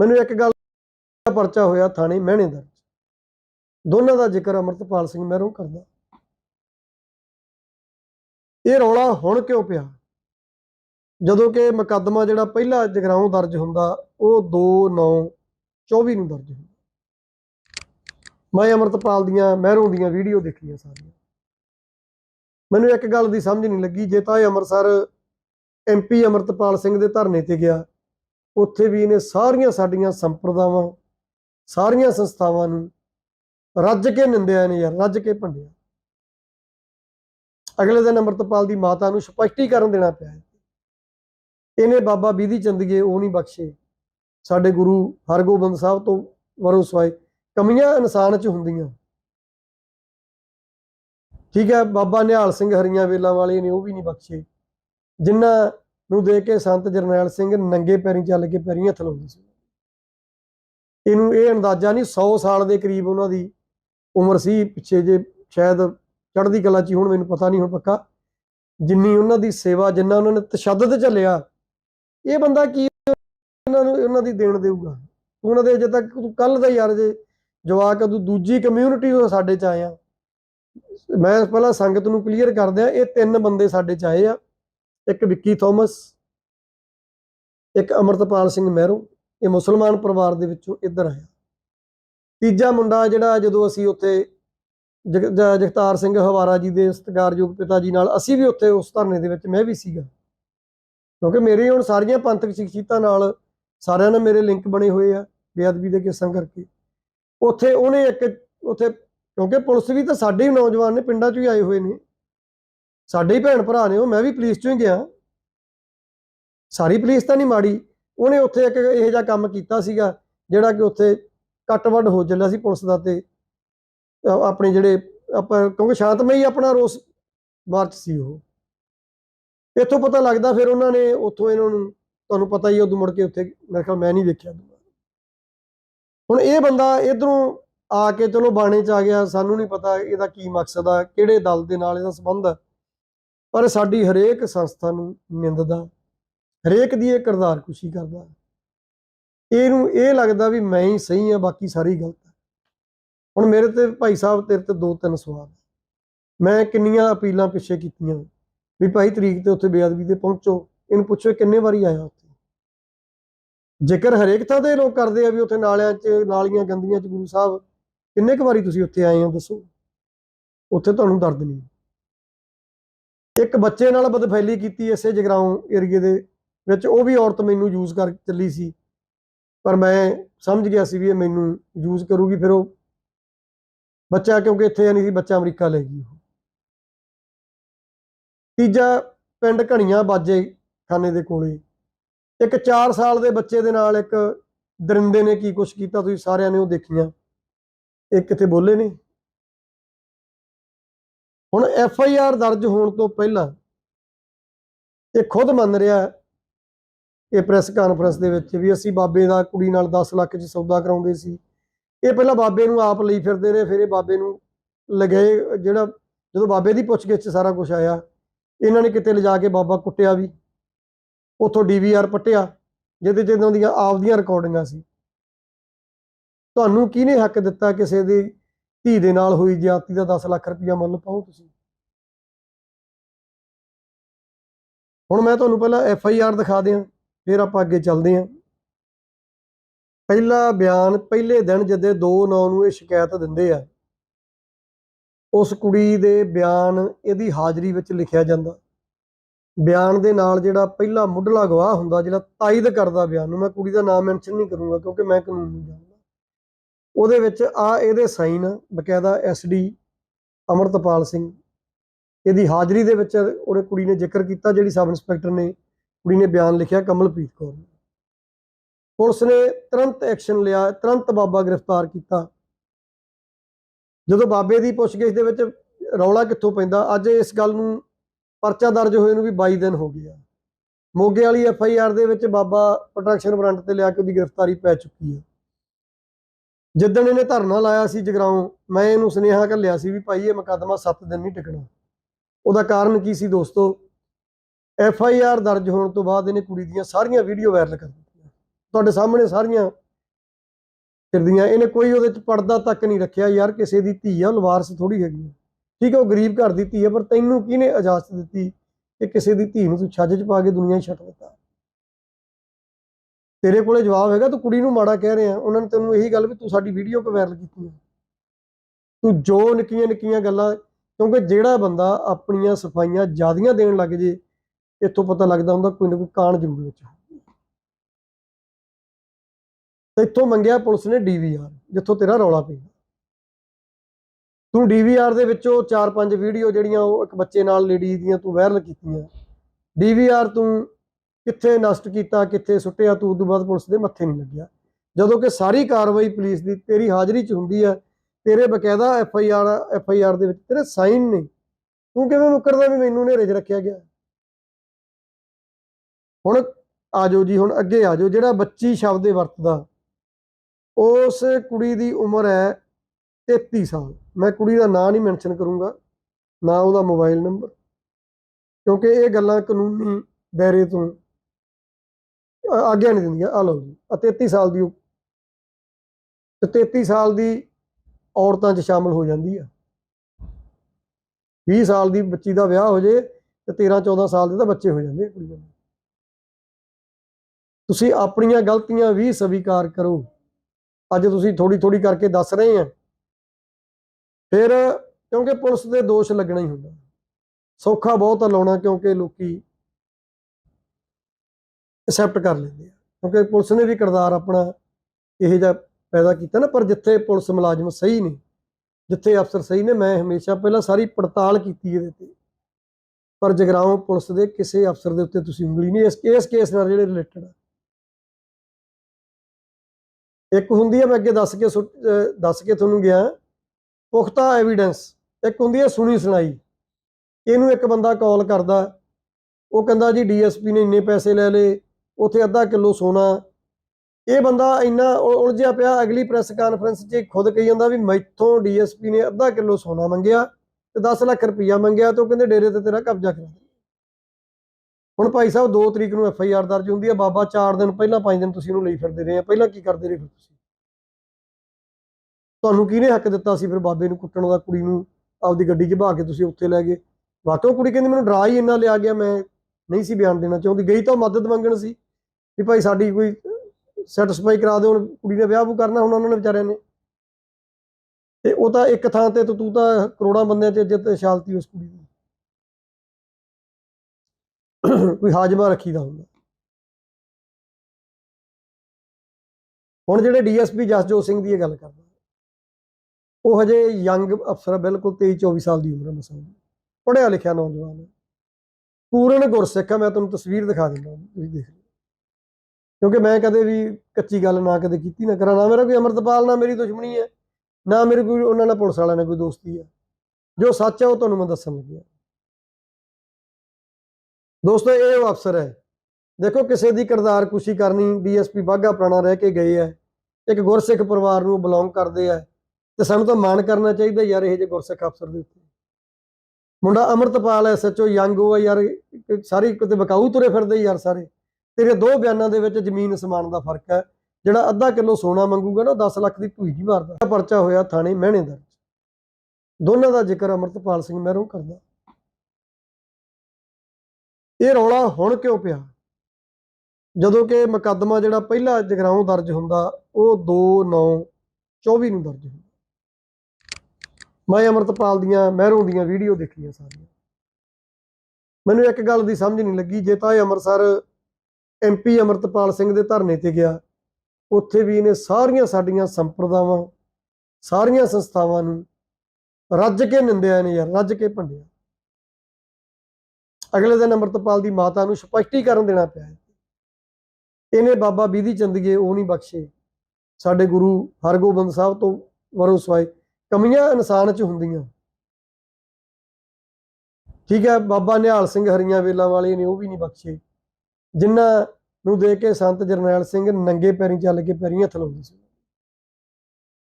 ਮੈਨੂੰ ਇੱਕ ਗੱਲ ਦਾ ਪਰਚਾ ਹੋਇਆ ਥਾਣੇ ਮਹਿਣੇ ਦਾ। ਦੋਨਾਂ ਦਾ ਜ਼ਿਕਰ ਅਮਰਤਪਾਲ ਸਿੰਘ ਮਹਿਰੋਂ ਕਰਦਾ। ਇਹ ਰੌਲਾ ਹੁਣ ਕਿਉਂ ਪਿਆ? ਜਦੋਂ ਕਿ ਮੁਕੱਦਮਾ ਜਿਹੜਾ ਪਹਿਲਾ ਜਗਰਾਉਂ ਦਰਜ ਹੁੰਦਾ, ਉਹ 2 9 24 ਨੂੰ ਦਰਜ ਹੁੰਦਾ। ਮੈਂ ਅਮਰਤਪਾਲ ਦੀਆਂ, ਮਹਿਰੋਂ ਦੀਆਂ ਵੀਡੀਓ ਦੇਖੀਆਂ ਸਾਰੀਆਂ। ਮੈਨੂੰ ਇੱਕ ਗੱਲ ਦੀ ਸਮਝ ਨਹੀਂ ਲੱਗੀ। ਜੇ ਤਾਂ ਇਹ ਅੰਮ੍ਰਿਤਸਰ ਐਮਪੀ ਅਮਰਤਪਾਲ ਸਿੰਘ ਦੇ ਧਰਨੇ ਤੇ ਗਿਆ ਉੱਥੇ ਵੀ ਇਹਨੇ ਸਾਰੀਆਂ ਸਾਡੀਆਂ ਸੰਪਰਦਾਵਾਂ, ਸਾਰੀਆਂ ਸੰਸਥਾਵਾਂ ਨੂੰ ਰੱਜ ਕੇ ਨਿੰਦਿਆ ਨੇ ਯਾਰ, ਰੱਜ ਕੇ ਭੰਡਿਆ। ਅਗਲੇ ਦਿਨ ਅਮਰਤਪਾਲ ਦੀ ਮਾਤਾ ਨੂੰ ਸਪਸ਼ਟੀਕਰਨ ਦੇਣਾ ਪਿਆ ਇਹਨੇ ਬਾਬਾ ਬੀਦੀ ਚੰਦਗੇ ਉਹ ਨਹੀਂ ਬਖਸ਼ੇ। ਸਾਡੇ ਗੁਰੂ ਹਰਗੋਬਿੰਦ ਸਾਹਿਬ ਤੋਂ ਵਰੋਂ ਸਵਾਏ, ਕਮੀਆਂ ਇਨਸਾਨ 'ਚ ਹੁੰਦੀਆਂ। ਠੀਕ ਹੈ, ਬਾਬਾ ਨਿਹਾਲ ਸਿੰਘ ਹਰੀਆਂ ਵੇਲਾਂ ਵਾਲੇ ਨੇ ਉਹ ਵੀ ਨਹੀਂ ਬਖਸ਼ੇ। ਜਿੰਨਾ ਨੂੰ ਦੇਖ ਕੇ ਸੰਤ ਜਰਨੈਲ ਸਿੰਘ ਨੰਗੇ ਪੈਰੀਂ ਚੱਲ ਕੇ ਪੈਰੀਂ ਹੱਥ ਲਾਉਂਦੇ ਸੀ। ਇਹਨੂੰ ਇਹ ਅੰਦਾਜ਼ਾ ਨਹੀਂ 100 ਸਾਲ ਦੇ ਕਰੀਬ ਉਹਨਾਂ ਦੀ ਉਮਰ ਸੀ, ਪਿੱਛੇ ਜੇ ਸ਼ਾਇਦ ਚੜ੍ਹਦੀ ਕਲਾ ਚ ਹੀ ਹੁਣ, ਮੈਨੂੰ ਪਤਾ ਨਹੀਂ ਹੁਣ ਪੱਕਾ। ਜਿੰਨੀ ਉਹਨਾਂ ਦੀ ਸੇਵਾ, ਜਿੰਨਾ ਉਹਨਾਂ ਨੇ ਤਸ਼ੱਦਦ ਝੱਲਿਆ ਇਹ ਬੰਦਾ ਕੀ ਉਹਨਾਂ ਨੂੰ ਉਹਨਾਂ ਦੀ ਦੇਣ ਦੇਊਗਾ? ਤੂੰ ਉਹਨਾਂ ਦੇ ਅਜੇ ਤੱਕ, ਤੂੰ ਕੱਲ ਦਾ ਯਾਰ ਜੇ ਜਵਾਕ ਤੂੰ ਦੂਜੀ ਕਮਿਊਨਿਟੀ ਤੋਂ ਸਾਡੇ ਚ ਆਇਆ। ਮੈਂ ਪਹਿਲਾਂ ਸੰਗਤ ਨੂੰ ਕਲੀਅਰ ਕਰ ਦਿਆਂ ਇਹ ਤਿੰਨ ਬੰਦੇ ਸਾਡੇ ਚ ਆਏ ਆ। ਇੱਕ ਵਿੱਕੀ ਥੋਮਸ, ਇੱਕ ਅਮਰਤਪਾਲ ਸਿੰਘ ਮਹਿਰੂ, ਇਹ ਮੁਸਲਮਾਨ ਪਰਿਵਾਰ ਦੇ ਵਿੱਚੋਂ ਇੱਧਰ ਆਇਆ। ਤੀਜਾ ਮੁੰਡਾ ਜਿਹੜਾ ਜਦੋਂ ਅਸੀਂ ਉੱਥੇ ਜਗ- ਜ- ਜਗਤਾਰ ਸਿੰਘ ਹਵਾਰਾ ਜੀ ਦੇ ਸਤਿਕਾਰਯੋਗ ਪਿਤਾ ਜੀ ਨਾਲ, ਅਸੀਂ ਵੀ ਉੱਥੇ ਉਸ ਧਰਨੇ ਦੇ ਵਿੱਚ ਮੈਂ ਵੀ ਸੀਗਾ। ਕਿਉਂਕਿ ਮੇਰੇ ਹੁਣ ਸਾਰੀਆਂ ਪੰਥਕ ਸ਼ਖਸੀਅਤਾਂ ਨਾਲ ਸਾਰਿਆਂ ਨਾਲ ਮੇਰੇ ਲਿੰਕ ਬਣੇ ਹੋਏ ਆ, ਬੇਅਦਬੀ ਦੇ ਕੇਸਾਂ ਕਰਕੇ। ਉੱਥੇ ਉਹਨੇ ਇੱਕ, ਉੱਥੇ ਕਿਉਂਕਿ ਪੁਲਿਸ ਵੀ ਤਾਂ ਸਾਡੇ ਹੀ ਨੌਜਵਾਨ ਨੇ, ਪਿੰਡਾਂ 'ਚ ਹੀ ਆਏ ਹੋਏ ਨੇ। ਸਾਡੇ ਹੀ ਭੈਣ ਭਰਾ ਨੇ ਉਹ, ਮੈਂ ਵੀ ਪੁਲਿਸ 'ਚੋਂ ਹੀ ਗਿਆ। ਸਾਰੀ ਪੁਲਿਸ ਤਾਂ ਨਹੀਂ ਮਾੜੀ। ਉਹਨੇ ਉੱਥੇ ਇੱਕ ਇਹੋ ਜਿਹਾ ਕੰਮ ਕੀਤਾ ਸੀਗਾ, ਜਿਹੜਾ ਕਿ ਉੱਥੇ ਕੱਟਵੱਡ ਹੋ ਚੱਲਿਆ ਸੀ ਪੁਲਿਸ ਦਾ ਤੇ ਆਪਣੇ ਜਿਹੜੇ ਆਪਾਂ, ਕਿਉਂਕਿ ਸ਼ਾਂਤਮਈ ਆਪਣਾ ਰੋਸ ਮਾਰਚ ਸੀ ਉਹ। ਇੱਥੋਂ ਪਤਾ ਲੱਗਦਾ ਫਿਰ ਉਹਨਾਂ ਨੇ ਉੱਥੋਂ ਇਹਨਾਂ ਨੂੰ, ਤੁਹਾਨੂੰ ਪਤਾ ਹੀ ਉਦੋਂ ਮੁੜ ਕੇ ਉੱਥੇ ਮੇਰੇ ਖਿਆਲ ਮੈਂ ਨਹੀਂ ਵੇਖਿਆ ਦੁਬਾਰਾ। ਹੁਣ ਇਹ ਬੰਦਾ ਇਧਰੋਂ ਆ ਕੇ ਚਲੋ ਬਾਣੇ ਚ ਆ ਗਿਆ, ਸਾਨੂੰ ਨਹੀਂ ਪਤਾ ਇਹਦਾ ਕੀ ਮਕਸਦ ਆ, ਕਿਹੜੇ ਦਲ ਦੇ ਨਾਲ ਇਹਦਾ ਸੰਬੰਧ ਆ। ਪਰ ਸਾਡੀ ਹਰੇਕ ਸੰਸਥਾ ਨੂੰ ਨਿੰਦਦਾ, ਹਰੇਕ ਦੀ ਇਹ ਕਿਰਦਾਰ ਕੁਸ਼ੀ ਕਰਦਾ ਇਹਨੂੰ ਇਹ ਲੱਗਦਾ ਵੀ ਮੈਂ ਹੀ ਸਹੀ ਆ ਬਾਕੀ ਸਾਰੇ ਗਲਤ ਆ ਹੁਣ ਮੇਰੇ ਤੇ ਭਾਈ ਸਾਹਿਬ, ਤੇਰੇ ਤੇ ਦੋ ਤਿੰਨ ਸਵਾਲ ਮੈਂ ਕਿੰਨੀਆਂ ਅਪੀਲਾਂ ਪਿੱਛੇ ਕੀਤੀਆਂ ਵੀ ਭਾਈ ਤਰੀਕ ਤੇ ਉੱਥੇ ਬੇਅਦਬੀ ਤੇ ਪਹੁੰਚੋ। ਇਹਨੂੰ ਪੁੱਛੋ ਕਿੰਨੇ ਵਾਰੀ ਆਇਆ ਉੱਥੇ? ਜੇਕਰ ਹਰੇਕ ਥਾਂ ਤੇ ਲੋਕ ਕਰਦੇ ਆ ਵੀ ਉੱਥੇ ਨਾਲਿਆਂ 'ਚ, ਨਾਲੀਆਂ ਗੰਦੀਆਂ 'ਚ ਗੁਰੂ ਸਾਹਿਬ, ਕਿੰਨੇ ਕੁ ਵਾਰੀ ਤੁਸੀਂ ਉੱਥੇ ਆਏ ਹੋ ਦੱਸੋ? ਉੱਥੇ ਤੁਹਾਨੂੰ ਦਰਦ ਨਹੀਂ। ਇੱਕ ਬੱਚੇ ਨਾਲ ਬਦਫੈਲੀ ਕੀਤੀ ਇਸੇ ਜਗਰਾਉਂ ਏਰੀਏ ਦੇ ਵਿੱਚ, ਉਹ ਵੀ ਔਰਤ ਮੈਨੂੰ ਯੂਜ਼ ਕਰ ਚੱਲੀ ਸੀ। ਪਰ ਮੈਂ ਸਮਝ ਗਿਆ ਸੀ ਵੀ ਇਹ ਮੈਨੂੰ ਯੂਜ਼ ਕਰੂਗੀ, ਫਿਰ ਉਹ ਬੱਚਾ, ਕਿਉਂਕਿ ਇੱਥੇ ਨਹੀਂ ਸੀ ਬੱਚਾ ਅਮਰੀਕਾ ਲੈ ਗਈ ਉਹ। ਤੀਜਾ ਪਿੰਡ ਘਣੀਆਂ ਬਾਜੇ ਖਾਨੇ ਦੇ ਕੋਲੇ। ਇੱਕ 4 ਸਾਲ ਦੇ ਬੱਚੇ ਦੇ ਨਾਲ ਇੱਕ ਦਰਿੰਦੇ ਨੇ ਕੀ ਕੁਛ ਕੀਤਾ, ਤੁਸੀਂ ਸਾਰਿਆਂ ਨੇ ਉਹ ਦੇਖੀਆਂ। ਇਹ ਕਿਤੇ ਬੋਲੇ ਨਹੀਂ ਹੁਣ ਐਫ ਆਈ ਆਰ ਦਰਜ ਹੋਣ ਤੋਂ ਪਹਿਲਾਂ ਇਹ ਖੁਦ ਮੰਨ ਰਿਹਾ ਇਹ ਪ੍ਰੈਸ ਕਾਨਫਰੰਸ ਦੇ ਵਿੱਚ ਵੀ ਅਸੀਂ ਬਾਬੇ ਦਾ ਕੁੜੀ ਨਾਲ 10 ਲੱਖ 'ਚ ਸੌਦਾ ਕਰਾਉਂਦੇ ਸੀ। ਇਹ ਪਹਿਲਾਂ ਬਾਬੇ ਨੂੰ ਆਪ ਲਈ ਫਿਰਦੇ ਰਹੇ, ਫਿਰ ਇਹ ਬਾਬੇ ਨੂੰ ਲਗਾਏ ਜਿਹੜਾ ਜਦੋਂ ਬਾਬੇ ਦੀ ਪੁੱਛਗਿੱਛ 'ਚ ਸਾਰਾ ਕੁਝ ਆਇਆ, ਇਹਨਾਂ ਨੇ ਕਿਤੇ ਲਿਜਾ ਕੇ ਬਾਬਾ ਕੁੱਟਿਆ ਵੀ, ਉਥੋਂ ਡੀਵੀਆਰ ਪੱਟਿਆ, ਜਿਹਦੇ 'ਚ ਇਹਨਾਂ ਦੀਆਂ ਆਪਦੀਆਂ ਰਿਕਾਰਡਿੰਗਾਂ ਸੀ। ਤੁਹਾਨੂੰ ਕਿਹਨੇ ਹੱਕ ਦਿੱਤਾ ਕਿਸੇ ਦੀ ਧੀ ਦੇ ਨਾਲ ਹੋਈ ਜ਼ਿਆਦਤੀ ਦਾ 10 ਲੱਖ ਰੁਪਇਆ ਮੁੱਲ ਪਾਓ ਤੁਸੀਂ। ਹੁਣ ਮੈਂ ਤੁਹਾਨੂੰ ਪਹਿਲਾਂ ਐਫ ਆਈ ਆਰ ਦਿਖਾ ਦਿਆਂ, ਫਿਰ ਆਪਾਂ ਅੱਗੇ ਚੱਲਦੇ ਹਾਂ। ਪਹਿਲਾ ਬਿਆਨ, ਪਹਿਲੇ ਦਿਨ ਜਦੇ 2 9 ਨੂੰ ਇਹ ਸ਼ਿਕਾਇਤ ਦਿੰਦੇ ਆ, ਉਸ ਕੁੜੀ ਦੇ ਬਿਆਨ ਇਹਦੀ ਹਾਜ਼ਰੀ ਵਿੱਚ ਲਿਖਿਆ ਜਾਂਦਾ। ਬਿਆਨ ਦੇ ਨਾਲ ਜਿਹੜਾ ਪਹਿਲਾ ਮੁੱਢਲਾ ਗਵਾਹ ਹੁੰਦਾ, ਜਿਹੜਾ ਤਾਇਦ ਕਰਦਾ ਬਿਆਨ ਨੂੰ, ਮੈਂ ਕੁੜੀ ਦਾ ਨਾਮ ਮੈਂਸ਼ਨ ਨਹੀਂ ਕਰੂੰਗਾ ਕਿਉਂਕਿ ਮੈਂ ਕਾਨੂੰਨ ਨੂੰ ਜਾਣਦਾ। ਉਹਦੇ ਵਿੱਚ ਆ ਇਹਦੇ ਸਾਈਨ ਬਕਾਇਦਾ ਐਸਡੀ ਅਮਰਤਪਾਲ ਸਿੰਘ। ਇਹਦੀ ਹਾਜ਼ਰੀ ਦੇ ਵਿੱਚ ਉਹਨੇ ਕੁੜੀ ਨੇ ਜ਼ਿਕਰ ਕੀਤਾ, ਜਿਹੜੀ ਸਬ ਇੰਸਪੈਕਟਰ ਨੇ ਕੁੜੀ ਨੇ ਬਿਆਨ ਲਿਖਿਆ ਕਮਲਪ੍ਰੀਤ ਕੌਰ ਨੇ। ਪੁਲਿਸ ਨੇ ਤੁਰੰਤ ਐਕਸ਼ਨ ਲਿਆ, ਤੁਰੰਤ ਬਾਬਾ ਗ੍ਰਿਫਤਾਰ ਕੀਤਾ। ਜਦੋਂ ਬਾਬੇ ਦੀ ਪੁੱਛਗਿੱਛ ਦੇ ਵਿੱਚ ਰੌਲਾ ਕਿੱਥੋਂ ਪੈਂਦਾ, ਅੱਜ ਇਸ ਗੱਲ ਨੂੰ ਪਰਚਾ ਦਰਜ ਹੋਏ ਨੂੰ ਵੀ 22 ਦਿਨ ਹੋ ਗਏ ਆ। ਮੋਗੇ ਵਾਲੀ ਐਫ ਆਈ ਆਰ ਦੇ ਵਿੱਚ ਬਾਬਾ ਪ੍ਰੋਟੈਕਸ਼ਨ ਵਾਰੰਟ ਤੇ ਲਿਆ ਕੇ ਉਹਦੀ ਗ੍ਰਿਫਤਾਰੀ ਪੈ ਚੁੱਕੀ ਹੈ ਜਿੱਦਣ ਇਹਨੇ ਧਰਨਾ ਲਾਇਆ ਸੀ ਜਗਰਾਉਂ, ਮੈਂ ਇਹਨੂੰ ਸੁਨੇਹਾ ਘੱਲਿਆ ਸੀ ਵੀ ਭਾਈ ਇਹ ਮੁਕੱਦਮਾ 7 ਦਿਨ ਨਹੀਂ ਟਿਕਣਾ। ਉਹਦਾ ਕਾਰਨ ਕੀ ਸੀ ਦੋਸਤੋ? ਐਫ ਆਈ ਆਰ ਦਰਜ ਹੋਣ ਤੋਂ ਬਾਅਦ ਇਹਨੇ ਕੁੜੀ ਦੀਆਂ ਸਾਰੀਆਂ ਵੀਡੀਓ ਵਾਇਰਲ ਕਰ ਦਿੱਤੀਆਂ। ਤੁਹਾਡੇ ਸਾਹਮਣੇ ਸਾਰੀਆਂ ਫਿਰਦੀਆਂ। ਇਹਨੇ ਕੋਈ ਉਹਦੇ ਚ ਪਰਦਾ ਤੱਕ ਨਹੀਂ ਰੱਖਿਆ ਯਾਰ, ਕਿਸੇ ਦੀ ਧੀ ਆ ਉਹ ਲਵਾਰਸ ਥੋੜੀ ਹੈਗੀ ਆ। ਠੀਕ ਹੈ ਉਹ ਗਰੀਬ ਘਰ ਦੀ ਧੀ ਆ, ਪਰ ਤੈਨੂੰ ਕਿਹਨੇ ਇਜਾਜ਼ਤ ਦਿੱਤੀ ਕਿ ਕਿਸੇ ਦੀ ਧੀ ਨੂੰ ਤੂੰ ਛੱਜ 'ਚ ਪਾ ਕੇ ਦੁਨੀਆ 'ਚ ਛੱਡ ਦਿੱਤਾ? ਤੇਰੇ ਕੋਲੇ ਜਵਾਬ ਹੈਗਾ, ਤੂੰ ਕੁੜੀ ਨੂੰ ਮਾੜਾ ਕਹਿ ਰਿਹਾ, ਉਹਨਾਂ ਨੇ ਤੈਨੂੰ ਇਹੀ ਗੱਲ ਵੀ ਤੂੰ ਸਾਡੀ ਵੀਡੀਓ ਕਿਉਂ ਵਾਇਰਲ ਕੀਤੀ ਹੈ ਤੂੰ ਜੋ ਨਿੱਕੀਆਂ ਨਿੱਕੀਆਂ ਗੱਲਾਂ, ਕਿਉਂਕਿ ਜਿਹੜਾ ਬੰਦਾ ਆਪਣੀਆਂ ਸਫਾਈਆਂ ਜਿਆਦੀਆਂ ਦੇਣ ਲੱਗ ਜੇ, ਇੱਥੋਂ ਪਤਾ ਲੱਗਦਾ ਹੁੰਦਾ ਕੋਈ ਨਾ ਕੋਈ ਕਾਣ ਜ਼ਰੂਰ ਵਿੱਚ ਇੱਥੋਂ ਮੰਗਿਆ ਪੁਲਿਸ ਨੇ ਡੀਵੀਆਰ ਜਿੱਥੋਂ ਤੇਰਾ ਰੌਲਾ ਪਿਆ। ਤੂੰ ਡੀਵੀਆਰ ਦੇ ਵਿੱਚੋਂ ਚਾਰ ਪੰਜ ਵੀਡੀਓ ਜਿਹੜੀਆਂ ਉਹ ਇੱਕ ਬੱਚੇ ਨਾਲ ਲੇਡੀ ਦੀਆਂ ਤੂੰ ਵਾਇਰਲ ਕੀਤੀਆਂ। ਡੀਵੀਆਰ ਤੂੰ ਕਿੱਥੇ ਨਸ਼ਟ ਕੀਤਾ, ਕਿੱਥੇ ਸੁੱਟਿਆ, ਤੂੰ ਉਦੋਂ ਬਾਅਦ ਪੁਲਿਸ ਦੇ ਮੱਥੇ ਨਹੀਂ ਲੱਗਿਆ। ਜਦੋਂ ਕਿ ਸਾਰੀ ਕਾਰਵਾਈ ਪੁਲਿਸ ਦੀ ਤੇਰੀ ਹਾਜ਼ਰੀ 'ਚ ਹੁੰਦੀ ਹੈ, ਤੇਰੇ ਬਕਾਇਦਾ F I R, F I R ਦੇ ਵਿੱਚ ਤੇਰੇ ਸਾਈਨ ਨੇ। ਤੂੰ ਕਿਵੇਂ ਮੁੱਕਰਦਾ ਵੀ ਮੈਨੂੰ ਨੇਰੇ 'ਚ ਰੱਖਿਆ ਗਿਆ? ਹੁਣ ਆਜੋ ਜੀ, ਹੁਣ ਅੱਗੇ ਆਜੋ। ਜਿਹੜਾ ਬੱਚੀ ਸ਼ਬਦ ਇਹ ਵਰਤਦਾ, ਉਸ ਕੁੜੀ ਦੀ ਉਮਰ ਹੈ 33 ਸਾਲ। ਮੈਂ ਕੁੜੀ ਦਾ ਨਾਂ ਨਹੀਂ ਮੈਂਸ਼ਨ ਕਰੂੰਗਾ, ਨਾ ਉਹਦਾ ਮੋਬਾਈਲ ਨੰਬਰ, ਕਿਉਂਕਿ ਇਹ ਗੱਲਾਂ ਕਾਨੂੰਨੀ ਦਾਇਰੇ ਤੋਂ ਆਗਿਆ ਨਹੀਂ ਦਿੰਦੀਆਂ। ਆ ਲਓ ਜੀ ਆ 33 ਸਾਲ ਦੀ ਤੇ 33 ਸਾਲ ਦੀ ਔਰਤਾਂ 'ਚ ਸ਼ਾਮਲ ਹੋ ਜਾਂਦੀ ਆ। 20 ਸਾਲ ਦੀ ਬੱਚੀ ਦਾ ਵਿਆਹ ਹੋ ਜੇ ਤੇ 13 14 ਸਾਲ ਦੇ ਤਾਂ ਬੱਚੇ ਹੋ ਜਾਂਦੇ ਕੁੜੀਆਂ ਦੇ। ਤੁਸੀਂ ਆਪਣੀਆਂ ਗਲਤੀਆਂ ਵੀ ਸਵੀਕਾਰ ਕਰੋ। ਅੱਜ ਤੁਸੀਂ ਥੋੜੀ ਥੋੜੀ ਕਰਕੇ ਦੱਸ ਰਹੇ ਆ। ਫਿਰ ਕਿਉਂਕਿ ਪੁਲਿਸ ਦੇ ਦੋਸ਼ ਲੱਗਣਾ ਹੀ ਹੁੰਦਾ। ਸੌਖਾ ਬਹੁਤ ਲਾਉਣਾ ਕਿਉਂਕਿ ਲੋਕੀ ਐਕਸੈਪਟ ਕਰ ਲੈਂਦੇ ਆ। ਕਿਉਂਕਿ ਪੁਲਿਸ ਨੇ ਵੀ ਕਿਰਦਾਰ ਆਪਣਾ ਇਹੋ ਜਿਹਾ ਪੈਦਾ ਕੀਤਾ ਨਾ, ਪਰ ਜਿੱਥੇ ਪੁਲਿਸ ਮੁਲਾਜ਼ਮ ਸਹੀ ਨੇ, ਜਿੱਥੇ ਅਫਸਰ ਸਹੀ ਨੇ, ਮੈਂ ਹਮੇਸ਼ਾ ਪਹਿਲਾਂ ਸਾਰੀ ਪੜਤਾਲ ਕੀਤੀ ਇਹਦੇ ਤੇ। ਪਰ ਜਗਰਾਉਂ ਪੁਲਿਸ ਦੇ ਕਿਸੇ ਅਫਸਰ ਦੇ ਉੱਤੇ ਤੁਸੀਂ ਉਂਗਲੀ ਨਹੀਂ, ਇਸ ਇਸ ਕੇਸ ਨਾਲ ਜਿਹੜੇ ਰਿਲੇਟਡ ਆ। ਇੱਕ ਹੁੰਦੀ ਹੈ ਮੈਂ ਅੱਗੇ ਦੱਸ ਕੇ ਸੁੱਟ- ਦੱਸ ਕੇ ਤੁਹਾਨੂੰ ਗਿਆ, ਪੁਖਤਾ ਐਵੀਡੈਂਸ ਇੱਕ ਹੁੰਦੀ ਹੈ ਸੁਣੀ ਸੁਣਾਈ। ਇਹਨੂੰ ਇੱਕ ਬੰਦਾ ਕਾਲ ਕਰਦਾ, ਉਹ ਕਹਿੰਦਾ ਜੀ ਡੀਐਸਪੀ ਨੇ ਇੰਨੇ ਪੈਸੇ ਲੈ ਲਏ ਉੱਥੇ ਅੱਧਾ ਕਿਲੋ ਸੋਨਾ। ਇਹ ਬੰਦਾ ਇੰਨਾ ਉਲਝਿਆ ਪਿਆ, ਅਗਲੀ ਪ੍ਰੈਸ ਕਾਨਫਰੰਸ 'ਚ ਖੁਦ ਕਹੀ ਜਾਂਦਾ ਵੀ ਮੈਥੋਂ ਡੀਐਸਪੀ ਨੇ ਅੱਧਾ ਕਿਲੋ ਸੋਨਾ ਮੰਗਿਆ ਤੇ 10 ਲੱਖ ਰੁਪਈਆ ਮੰਗਿਆ ਤੇ ਉਹ ਕਹਿੰਦੇ ਡੇਰੇ ਤੇ ਤੇਰਾ ਕਬਜ਼ਾ ਕਰਾ ਦੇ। ਹੁਣ ਭਾਈ ਸਾਹਿਬ 2 ਤਰੀਕ ਨੂੰ ਐਫ ਆਈ ਆਰ ਦਰਜ ਹੁੰਦੀ ਹੈ ਬਾਬਾ 4 ਦਿਨ ਪਹਿਲਾਂ 5 ਦਿਨ ਤੁਸੀਂ ਉਹਨੂੰ ਲਈ ਫਿਰਦੇ ਰਹੇ ਆ, ਪਹਿਲਾਂ ਕੀ ਕਰਦੇ ਰਹੇ ਫਿਰ ਤੁਸੀਂ? ਤੁਹਾਨੂੰ ਕਿਹਨੇ ਹੱਕ ਦਿੱਤਾ ਸੀ ਫਿਰ ਬਾਬੇ ਨੂੰ ਕੁੱਟਣ ਦਾ, ਕੁੜੀ ਨੂੰ ਆਪਦੀ ਗੱਡੀ 'ਚ ਬਹਾ ਕੇ ਤੁਸੀਂ ਉੱਥੇ ਲੈ ਗਏ? ਵਾਕਿਆ ਕੁੜੀ ਕਹਿੰਦੀ ਮੈਨੂੰ ਡਰਾ ਹੀ ਇੰਨਾ ਲਿਆ ਗਿਆ ਮੈਂ, ਨਹੀਂ ਸੀ ਬਿਆਨ ਦੇਣਾ ਚਾਹੁੰਦੀ, ਗਈ ਤਾਂ ਉਹ ਮਦਦ ਮੰਗਣ ਸੀ। ਵੀ ਭਾਈ ਸਾਡੀ ਕੋਈ ਸੈਟੀਸਫਾਈ ਕਰਾ ਦਿਓ, ਹੁਣ ਕੁੜੀ ਨੇ ਵਿਆਹ ਵੂ ਕਰਨਾ, ਹੁਣ ਉਹਨਾਂ ਨੇ ਵਿਚਾਰਿਆਂ ਨੇ। ਤੇ ਉਹ ਤਾਂ ਇੱਕ ਥਾਂ ਤੇ ਤੂੰ ਤਾਂ ਕਰੋੜਾਂ ਬੰਦਿਆਂ 'ਚ ਇੱਜ਼ਤ ਸ਼ਾਲਤੀ ਉਸ ਕੁੜੀ ਦੀ। ਕੋਈ ਹਾਜਮਾ ਰੱਖੀਦਾ ਹੁੰਦਾ। ਹੁਣ ਜਿਹੜੇ ਡੀਐਸਪੀ ਜਸਜੋਤ ਸਿੰਘ ਦੀ ਇਹ ਗੱਲ ਕਰਦਾ। ਉਹ ਹਜੇ ਯੰਗ ਅਫਸਰ ਬਿਲਕੁਲ 23 24 ਸਾਲ ਦੀ ਉਮਰ ਹੈ ਮਸਾਂ ਪੜ੍ਹਿਆ ਲਿਖਿਆ ਨੌਜਵਾਨ ਹੈ ਪੂਰਨ ਗੁਰਸਿੱਖ ਹੈ ਮੈਂ ਤੁਹਾਨੂੰ ਤਸਵੀਰ ਦਿਖਾ ਦਿੰਦਾ, ਤੁਸੀਂ ਦੇਖ ਲਓ। ਕਿਉਂਕਿ ਮੈਂ ਕਦੇ ਵੀ ਕੱਚੀ ਗੱਲ ਨਾ ਕਦੇ ਕੀਤੀ ਨਾ ਕਰਾਂ, ਨਾ ਮੇਰਾ ਕੋਈ ਅਮਰਤਪਾਲ ਨਾਲ ਮੇਰੀ ਦੁਸ਼ਮਣੀ ਹੈ, ਨਾ ਮੇਰੇ ਕੋਈ ਉਹਨਾਂ ਨਾਲ ਪੁਲਿਸ ਵਾਲਿਆਂ ਨਾਲ ਕੋਈ ਦੋਸਤੀ ਹੈ। ਜੋ ਸੱਚ ਹੈ ਉਹ ਤੁਹਾਨੂੰ ਮੈਂ ਦੱਸਣ ਲੱਗਿਆ। ਦੋਸਤੋ, ਇਹ ਉਹ ਅਫਸਰ ਹੈ। ਦੇਖੋ, ਕਿਸੇ ਦੀ ਕਿਰਦਾਰ ਕੁਸ਼ੀ ਕਰਨੀ ਡੀਐਸਪੀ ਬਾਗਾ ਪੁਰਾਣਾ ਰਹਿ ਕੇ ਗਏ ਹੈ। ਇੱਕ ਗੁਰਸਿੱਖ ਪਰਿਵਾਰ ਨੂੰ ਬਿਲੋਂਗ ਕਰਦੇ ਆ ਤੇ ਸਾਨੂੰ ਤਾਂ ਮਾਣ ਕਰਨਾ ਚਾਹੀਦਾ ਯਾਰ ਇਹ ਜੇ ਗੁਰਸਿੱਖ ਅਫਸਰ ਦੇ ਉੱਤੇ। ਮੁੰਡਾ ਅਮਰਤਪਾਲ ਸੱਚੋ, ਯੰਗ ਉਹ ਆ ਯਾਰ ਸਾਰੀ ਕਿਤੇ ਬਕਾਊ ਤੁਰੇ ਫਿਰਦੇ ਯਾਰ ਸਾਰੇ। ਤੇਰੇ ਦੋ ਬਿਆਨਾਂ ਦੇ ਵਿੱਚ ਜ਼ਮੀਨ ਅਸਮਾਨ ਦਾ ਫ਼ਰਕ ਹੈ। ਜਿਹੜਾ ਅੱਧਾ ਕਿਲੋ ਸੋਨਾ ਮੰਗੂਗਾ ਨਾ 10 ਲੱਖ ਦੀ ਢੂਈ ਜੀ ਮਾਰਦਾ। ਪਰਚਾ ਹੋਇਆ ਥਾਣੇ ਮਹਿਣੇ ਦਾ। ਦੋਨਾਂ ਦਾ ਜ਼ਿਕਰ ਅਮਰਤਪਾਲ ਸਿੰਘ ਮਹਿਰੋਂ ਕਰਦਾ। ਇਹ ਰੌਲਾ ਹੁਣ ਕਿਉਂ ਪਿਆ? ਜਦੋਂ ਕਿ ਮੁਕੱਦਮਾ ਜਿਹੜਾ ਪਹਿਲਾ ਜਗਰਾਉਂ ਦਰਜ ਹੁੰਦਾ, ਉਹ 2 9 24 ਨੂੰ ਦਰਜ ਹੁੰਦਾ। ਮੈਂ ਅਮਰਤਪਾਲ ਦੀਆਂ, ਮਹਿਰੋਂ ਦੀਆਂ ਵੀਡੀਓ ਦੇਖੀਆਂ ਸਾਰੀਆਂ। ਮੈਨੂੰ ਇੱਕ ਗੱਲ ਦੀ ਸਮਝ ਨਹੀਂ ਲੱਗੀ, ਜੇ ਤਾਂ ਇਹ ਅੰਮ੍ਰਿਤਸਰ ਐਮਪੀ ਅਮਰਤਪਾਲ ਸਿੰਘ ਦੇ ਧਰਨੇ ਤੇ ਗਿਆ। ਉੱਥੇ ਵੀ ਇਹਨੇ ਸਾਰੀਆਂ ਸਾਡੀਆਂ ਸੰਪਰਦਾਵਾਂ, ਸਾਰੀਆਂ ਸੰਸਥਾਵਾਂ ਨੂੰ ਰੱਜ ਕੇ ਨਿੰਦਿਆ ਨੇ ਯਾਰ, ਰੱਜ ਕੇ ਭੰਡਿਆ। ਅਗਲੇ ਦਿਨ ਅਮਰਤਪਾਲ ਦੀ ਮਾਤਾ ਨੂੰ ਸਪਸ਼ਟੀਕਰਨ ਦੇਣਾ ਪਿਆ ਇਹਨੇ ਬਾਬਾ ਬੀਦੀ ਚੰਦੀਏ ਉਹ ਨਹੀਂ ਬਖਸ਼ੇ। ਸਾਡੇ ਗੁਰੂ ਹਰਗੋਬਿੰਦ ਸਾਹਿਬ ਤੋਂ ਵਰੋਂ ਸਵਾਏ ਕਮੀਆਂ ਇਨਸਾਨ 'ਚ ਹੁੰਦੀਆਂ। ਠੀਕ ਹੈ, ਬਾਬਾ ਨਿਹਾਲ ਸਿੰਘ ਹਰੀਆਂ ਵੇਲਾਂ ਵਾਲੇ ਨੇ ਉਹ ਵੀ ਨਹੀਂ ਬਖਸ਼ੇ। ਜਿਨ੍ਹਾਂ ਨੂੰ ਦੇਖ ਕੇ ਸੰਤ ਜਰਨੈਲ ਸਿੰਘ ਨੰਗੇ ਪੈਰੀਂ ਚੱਲ ਕੇ ਪੈਰੀਂ ਹੱਥ ਲਾਉਂਦੇ ਸੀ।